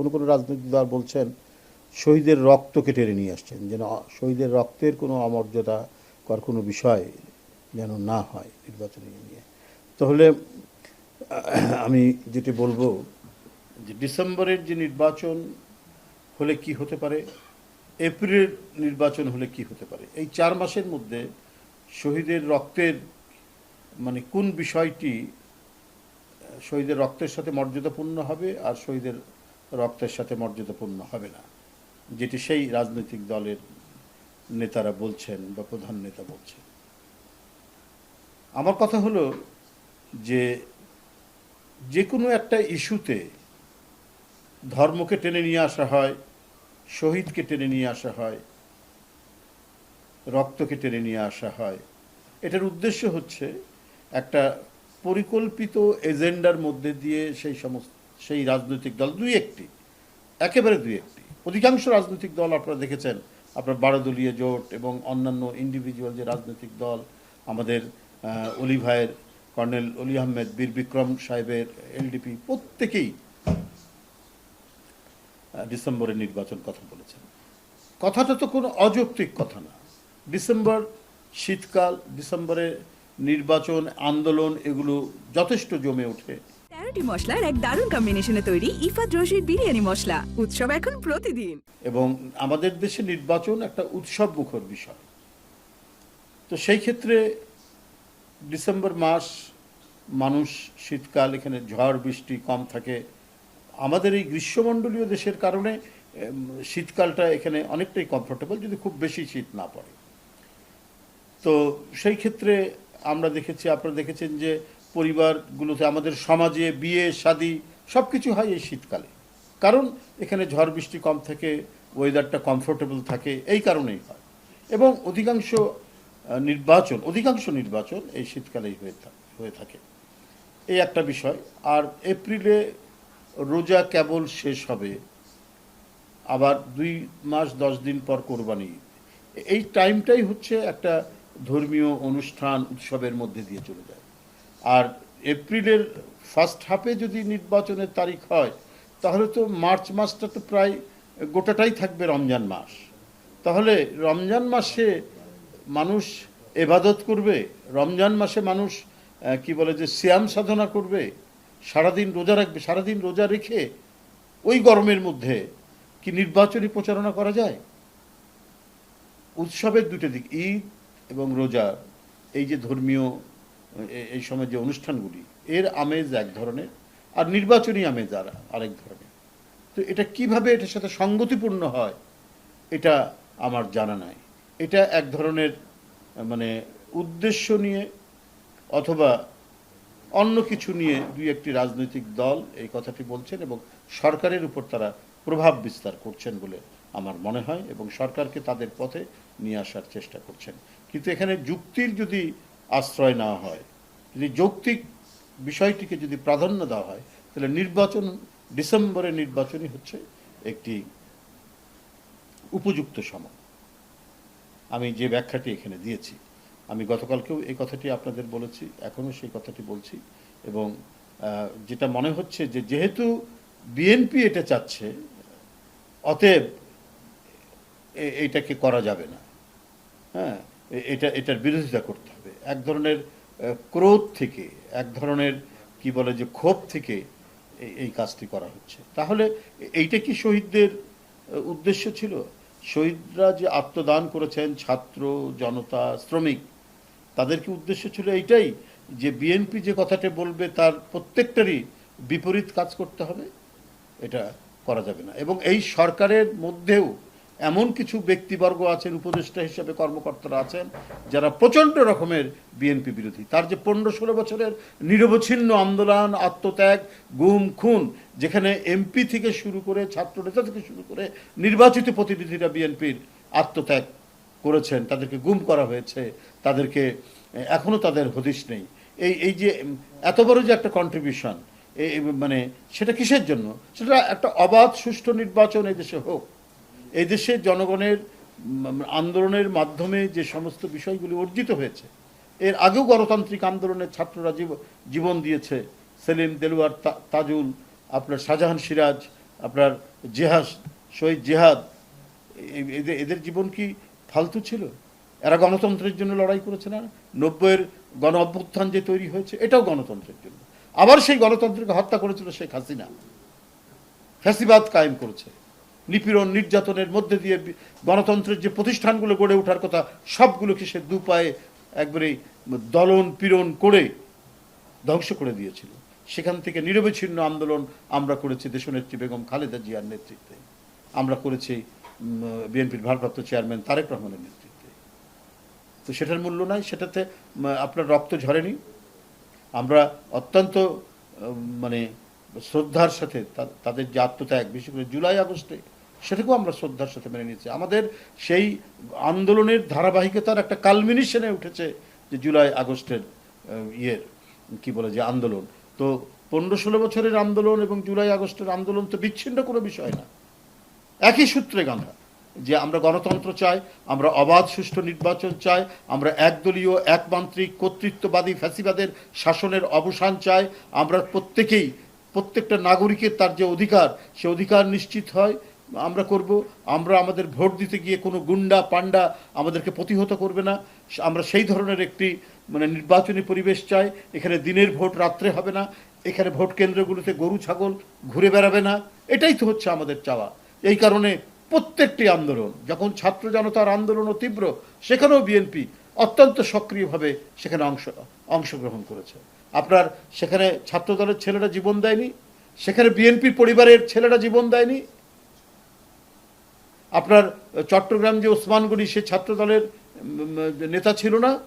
কোনো কোনো রাজনৈতিক দল বলছেন শহীদের রক্তকে টেনে নিয়ে আসছেন, যেন শহীদের রক্তের কোনো অমর্যাদা কর কোনো বিষয় যেন না হয় নির্বাচনে নিয়ে তাহলে, আমি যেটি বলব যে ডিসেম্বরের যে নির্বাচন হলে কি হতে পারে, এপ্রিলের নির্বাচন হলে কি হতে পারে, এই চার মাসের মধ্যে শহীদের রক্তের মানে কোন বিষয়টি, শহীদের রক্তের সাথে মর্যাদাপূর্ণ হবে আর শহীদের রক্তের সাথে মর্যাদাপূর্ণ হবে না, যেটি সেই রাজনৈতিক দলের নেতারা বলছেন বা প্রধান নেতা বলছেন। আমার কথা হলো যে যে কোনো একটা ইস্যুতে ধর্মকে টেনে নিয়ে আসা হয়, শহীদকে টেনে নিয়ে আসা হয়, রক্তকে টেনে নিয়ে আসা হয়, এটার উদ্দেশ্য হচ্ছে একটা পরিকল্পিত এজেন্ডার মধ্যে দিয়ে সেই সমস্ত সেই রাজনৈতিক দল দুই একটি, একেবারে দুই একটি। অধিকাংশ রাজনৈতিক দল আপনারা দেখেছেন, আপনার বারোদলীয় জোট এবং অন্যান্য ইন্ডিভিজুয়াল যে রাজনৈতিক দল, আমাদের অলি ভাইয়ের কর্নেল অলি আহমেদ, বীর বিক্রম সাহেবের এলডিপি প্রত্যেকেই ডিসেম্বরের নির্বাচন কথা বলেছেন। কথাটা তো কোনো অযৌক্তিক কথা না। ডিসেম্বর শীতকাল, ডিসেম্বরে নির্বাচন, আন্দোলন, এগুলো যথেষ্ট জমে ওঠে। তেরোটি মশলার এক দারুণ কম্বিনেশনে তৈরি ইফাদ রশিদ বিরিয়ানি মশলা উৎসব এখন প্রতিদিন। এবং আমাদের দেশে নির্বাচন একটা উৎসব মুখর বিষয়। তো সেই ক্ষেত্রে ডিসেম্বর মাস মানুষ শীতকাল, এখানে ঝড়, বৃষ্টি কম থাকে। আমাদের এই গ্রীষ্মমণ্ডলীয় দেশের কারণে শীতকালটা এখানে অনেকটাই কমফোর্টেবল যদি খুব বেশি শীত না পড়ে। তো সেই ক্ষেত্রে আমরা দেখেছি, আপনারা দেখেছেন যে পরিবারগুলোতে আমাদের সমাজে বিয়ে, শাদি সব কিছু হয় এই শীতকালে। কারণ এখানে ঝড় বৃষ্টি কম থাকে ওয়েদারটা কমফোর্টেবল থাকে, এই কারণেই হয়। এবং অধিকাংশ নির্বাচন অধিকাংশ নির্বাচন এই শীতকালেই হয়ে থাকে হয়ে থাকে। এই একটা বিষয়। আর এপ্রিলে রোজা কেবল শেষ হবে, আবার দুই মাস দশ দিন পর কোরবানি। এই টাইমটাই হচ্ছে একটা ধর্মীয় অনুষ্ঠান, উৎসবের মধ্যে দিয়ে চলে যায়। আর এপ্রিলের ফার্স্ট হাফে যদি নির্বাচনের তারিখ হয়, তাহলে তো মার্চ মাসটা তো প্রায় গোটাটাই থাকবে রমজান মাস। তাহলে রমজান মাসে মানুষ এবাদত করবে, রমজান মাসে মানুষ কি বলে যে শ্যাম সাধনা করবে, সারাদিন রোজা রাখবে, সারাদিন রোজা রেখে ওই গরমের মধ্যে কি নির্বাচনী প্রচারণা করা যায়? উৎসবের দুটো দিক, ঈদ এবং রোজা। এই যে ধর্মীয় এই সময় যে অনুষ্ঠানগুলি, এর আমেজ এক ধরনের, আর নির্বাচনী আমেজ আর আরেক ধরনের। তো এটা কীভাবে এটার সাথে সঙ্গতিপূর্ণ হয়, এটা আমার জানা নাই। এটা এক ধরনের মানে উদ্দেশ্য নিয়ে অথবা অন্য কিছু নিয়ে দুই একটি রাজনৈতিক দল এই কথাটি বলছেন এবং সরকারের উপর তারা প্রভাব বিস্তার করছেন বলে আমার মনে হয় এবং সরকারকে তাদের পথে নিয়ে আসার চেষ্টা করছেন। কিন্তু এখানে যুক্তির যদি আশ্রয় নেওয়া হয়। যদি যৌক্তিক বিষয়টিকে যদি প্রাধান্য দেওয়া হয়, তাহলে নির্বাচন ডিসেম্বরের নির্বাচনই হচ্ছে একটি উপযুক্ত সময়। আমি যে ব্যাখ্যাটি এখানে দিয়েছি, আমি গতকালকেও এই কথাটি আপনাদের বলেছি, এখনও সেই কথাটি বলছি এবং যেটা মনে হচ্ছে যে যেহেতু বিএনপি এটা চাচ্ছে, অতএব এইটাকে করা যাবে না। হ্যাঁ এটা, এটার বিরোধিতা করতে হবে। এক ধরনের ক্রোধ থেকে, এক ধরনের, কি বলে যে, ক্ষোভ থেকে এই- কাজটি করা হচ্ছে। তাহলে এইটা কি শহীদদের উদ্দেশ্য ছিল? শহীদরা যে আত্মদান করেছেন ছাত্র, জনতা, শ্রমিক, তাদের কি উদ্দেশ্য ছিল এইটাই? যে বিএনপি যে কথাটা বলবে তার প্রত্যেকটারই বিপরীত কাজ করতে হবে? এটা করা যাবে না। এবং এই সরকারের মধ্যেও এমন কিছু ব্যক্তিবর্গ আছেন, উপদেষ্টা হিসেবে কর্মকর্তারা আছেন, যারা প্রচণ্ড রকমের বিএনপি বিরোধী। তার যে পনেরো ষোলো বছরের নিরবচ্ছিন্ন আন্দোলন, আত্মত্যাগ, গুম, খুন, যেখানে এমপি থেকে শুরু করে, ছাত্র নেতা থেকে শুরু করে নির্বাচিত প্রতিনিধিরা বিএনপির আত্মত্যাগ করেছেন, তাদেরকে গুম করা হয়েছে, তাদেরকে এখনও তাদের হদিশ নেই। এই এই যে, এত বড় যে একটা কন্ট্রিবিউশন মানে সেটা কিসের জন্য? সেটা একটা অবাধ, সুষ্ঠু নির্বাচন এই দেশে হোক এই দেশে জনগণের আন্দোলনের মাধ্যমে যে সমস্ত বিষয়গুলি অর্জিত হয়েছে, এর আগেও গণতান্ত্রিক আন্দোলনের ছাত্ররা জীব- জীবন দিয়েছে। সেলিম, দেলুয়ার তাজুল, আপনার শাহজাহান সিরাজ, আপনার জেহাদ শহীদ জেহাদ এদের এদের জীবন কি ফালতু ছিল? এরা গণতন্ত্রের জন্য লড়াই করেছে না? নব্বইয়ের গণ অভ্যুত্থান যে তৈরি হয়েছে, এটাও গণতন্ত্রের জন্য। আবার সেই গণতন্ত্রকে হত্যা করেছিল শেখ হাসিনা। ফ্যাসিবাদ কায়েম করেছে। নিপীড়ন নির্যাতনের মধ্যে দিয়ে গণতন্ত্রের যে প্রতিষ্ঠানগুলো গড়ে ওঠার কথা, সবগুলোকে সে দু পায়ে একবারে দলন পীড়ন করে ধ্বংস করে দিয়েছিল। সেখান থেকে নিরবিচ্ছিন্ন আন্দোলন আমরা করেছি দেশনেত্রী বেগম খালেদা জিয়ার নেতৃত্বে। আমরা করেছি বিএনপির ভারপ্রাপ্ত চেয়ারম্যান তারেক রহমানের নেতৃত্বে। তো সেটার মূল্য নাই, সেটাতে আপনার রক্ত ঝরেনি। আমরা অত্যন্ত মানে শ্রদ্ধার সাথে তাদের যে আত্মত্যাগ, বিশেষ করে জুলাই আগস্টে সেটাকেও আমরা শ্রদ্ধার সাথে মেনে নিয়েছি। আমাদের সেই আন্দোলনের ধারাবাহিকতার একটা কালমিনিশনে উঠেছে যে জুলাই আগস্টের ইয়ের, কি বলে যে আন্দোলন। তো পনেরো ষোলো বছরের আন্দোলন এবং জুলাই আগস্টের আন্দোলন তো বিচ্ছিন্ন কোনো বিষয় না। একই সূত্রে গাঁথা যে আমরা গণতন্ত্র চাই, আমরা অবাধ সুষ্ঠু নির্বাচন চাই, আমরা একদলীয়, একমান্ত্রিক, কর্তৃত্ববাদী, ফ্যাসিবাদের শাসনের অবসান চাই, আমরা প্রত্যেকেই, প্রত্যেকটা নাগরিকের তার যে অধিকার, সে অধিকার নিশ্চিত হয়। আমরা করব। আমরা আমাদের ভোট দিতে গিয়ে কোনো গুন্ডা পান্ডা আমাদেরকে প্রতিহত করবে না। আমরা সেই ধরনের একটি মানে নির্বাচনী পরিবেশ চাই। এখানে দিনের ভোট, রাত্রে হবে না। এখানে ভোট কেন্দ্রগুলোতে গরু, ছাগল ঘুরে বেড়াবে না। এটাই তো হচ্ছে আমাদের চাওয়া। এই কারণে প্রত্যেকটি আন্দোলন, যখন ছাত্র জনতার আন্দোলনও তীব্র, সেখানেও বিএনপি অত্যন্ত সক্রিয়ভাবে সেখানে অংশ, অংশগ্রহণ করেছে। আপনার সেখানে ছাত্র দলের ছেলেরা জীবন দেয়নি, সেখানে বিএনপির পরিবারের ছেলেরা জীবন দেয়নি আপনার চট্টগ্রাম যে ওসমান ওসমানগড়ি সে ছাত্র দলের নেতা ছিল না?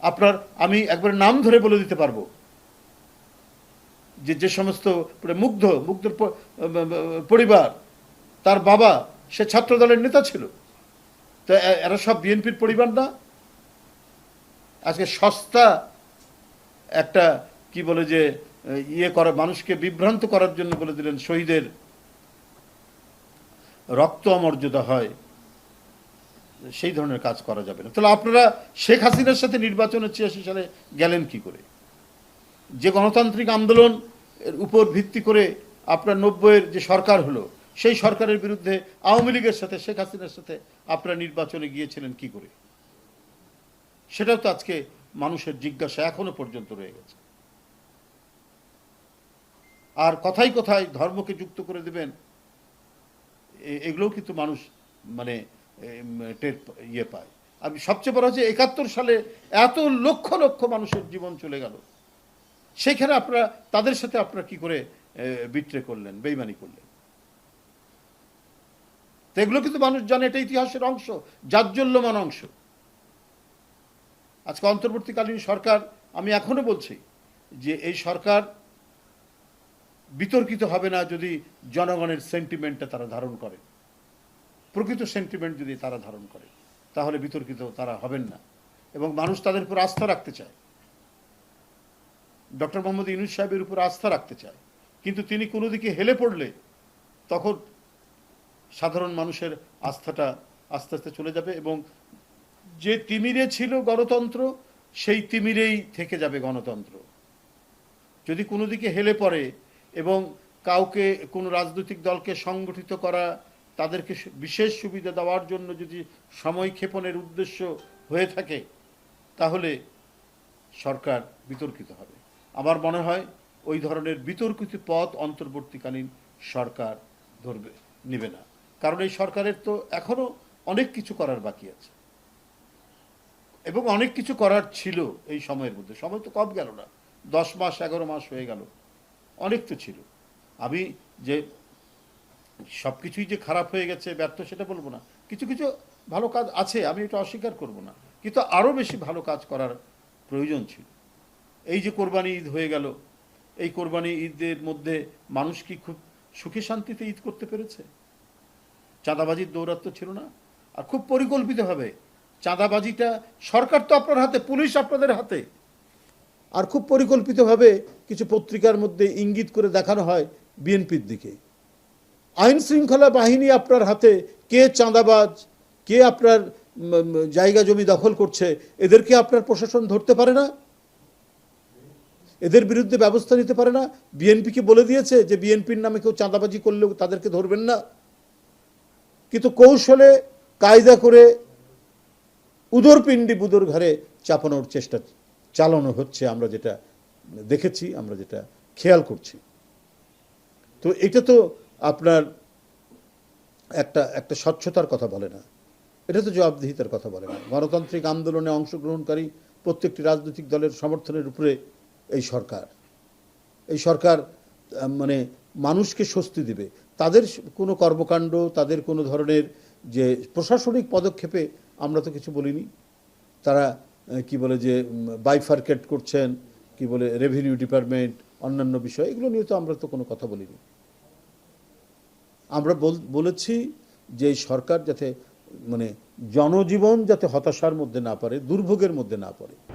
আপনার, আমি একবার নাম ধরে বলে দিতে পারব। যে যে সমস্ত পুরো মুগ্ধ, মুগ্ধর পরিবার, তার বাবা, সে ছাত্র দলের নেতা ছিল। তো এরা সব বিএনপির পরিবার না? আজকে সস্তা একটা, কি বলে যে ইয়ে করা, মানুষকে বিভ্রান্ত করার জন্য বলে দিলেন শহীদের রক্ত অমর্যাদা হয়, সেই ধরনের কাজ করা যাবে না। তাহলে আপনারা শেখ হাসিনার সাথে নির্বাচনে ছিয়াশি সালে গেলেন কি করে? যে গণতান্ত্রিক আন্দোলন উপর ভিত্তি করে আপনার নব্বইয়ের যে সরকার হলো, সেই সরকারের বিরুদ্ধে আওয়ামী লীগের সাথে, শেখ হাসিনার সাথে আপনারা নির্বাচনে গিয়েছিলেন কি করে? সেটাও তো আজকে মানুষের জিজ্ঞাসা এখনও পর্যন্ত রয়ে গেছে। আর কথাই কথায় ধর্মকে যুক্ত করে দেবেন এগুলোও কিন্তু মানুষ মানে টের ইয়ে পায়। আমি সবচেয়ে বড় হচ্ছে একাত্তর সালে এত লক্ষ লক্ষ মানুষের জীবন চলে গেল। সেখানে আপনারা, তাদের সাথে আপনারা কি করে বিট্রে করলেন, বেইমানি করলেন? তো এগুলো কিন্তু মানুষ জানে, এটা ইতিহাসের অংশ, জাজ্জল্যমান অংশ। আজকে অন্তর্বর্তীকালীন সরকার, আমি এখনও বলছি যে এই সরকার বিতর্কিত হবে না যদি জনগণের সেন্টিমেন্টটা তারা ধারণ করে। প্রকৃত সেন্টিমেন্ট যদি তারা ধারণ করে, তাহলে বিতর্কিত তারা হবেন না এবং মানুষ তাদের উপর আস্থা রাখতে চায়। ডক্টর মোহাম্মদ ইউনুস সাহেবের উপর আস্থা রাখতে চায়। কিন্তু তিনি কোনো দিকে হেলে পড়লে তখন সাধারণ মানুষের আস্থাটা আস্তে আস্তে চলে যাবে এবং যে তিমিরে ছিল গণতন্ত্র, সেই তিমিরেই থেকে যাবে গণতন্ত্র। যদি কোনো দিকে হেলে পড়ে এবং কাউকে কোনো রাজনৈতিক দলকে সংগঠিত করা, তাদেরকে বিশেষ সুবিধা দেওয়ার জন্য যদি সময় ক্ষেপণের উদ্দেশ্য হয়ে থাকে, তাহলে সরকার বিতর্কিত হবে। আমার মনে হয় ওই ধরনের বিতর্কিত পথ অন্তর্বর্তীকালীন সরকার ধরবে, নেবে না। কারণ এই সরকারের তো এখনও অনেক কিছু করার বাকি আছে। এবং অনেক কিছু করার ছিল এই সময়ের মধ্যে। সময় তো কম গেল না। দশ মাস, এগারো মাস হয়ে গেল। অনেক তো ছিল। আমি যে সব কিছুই যে খারাপ হয়ে গেছে, ব্যর্থ, সেটা বলব না। কিছু কিছু ভালো কাজ আছে, আমি এটা অস্বীকার করব না। কিন্তু আরও বেশি ভালো কাজ করার প্রয়োজন ছিল। এই যে কোরবানি ঈদ হয়ে গেল, এই কোরবানি ঈদের মধ্যে মানুষ কি খুব সুখে শান্তিতে ঈদ করতে পেরেছে? চাঁদাবাজির দৌরাত্ম ছিল না। আর খুব পরিকল্পিতভাবে চাঁদাবাজিটা সরকার তো আপনার হাতে, পুলিশ আপনাদের হাতে। আর খুব পরিকল্পিতভাবে কিছু পত্রিকার মধ্যে ইঙ্গিত করে দেখানো হয় বিএনপির দিকে। আইন শৃঙ্খলা বাহিনী আপনার হাতে, কে চাঁদাবাজ, কে আপনার জায়গা জমি দখল করছে, এদেরকে আপনার প্রশাসন ধরতে পারে না? এদের বিরুদ্ধে ব্যবস্থা নিতে পারে না? বিএনপিকে বলে দিয়েছে যে বিএনপির নামে কেউ চাঁদাবাজি করলেও তাদেরকে ধরবেন না? কিন্তু কৌশলে কায়দা করে উদরপিণ্ডি বুদর ঘরে চাপানোর চেষ্টা চালানো হচ্ছে, আমরা যেটা দেখেছি, আমরা যেটা খেয়াল করছি। তো এটা তো আপনার একটা একটা স্বচ্ছতার কথা বলে না। এটা তো জবাবদিহিতার কথা বলে না। গণতান্ত্রিক আন্দোলনে অংশগ্রহণকারী প্রত্যেকটি রাজনৈতিক দলের সমর্থনের উপরে এই সরকার। এই সরকার মানে মানুষকে স্বস্তি দিবে। তাদের কোনো কর্মকাণ্ড, তাদের কোনো ধরনের যে প্রশাসনিক পদক্ষেপে আমরা তো কিছু বলিনি। তারা কি বলে যে বাইফার্কেট করছেন, কি বলে রেভিনিউ ডিপার্টমেন্ট অন্যান্য বিষয়, এগুলো নিয়ে তো আমরা তো কোনো কথা বলিনি। আমরা বল- বলেছি যে সরকার যাতে মানে জনজীবন যাতে হতাশার মধ্যে না পড়ে, দুর্ভোগের মধ্যে না পড়ে।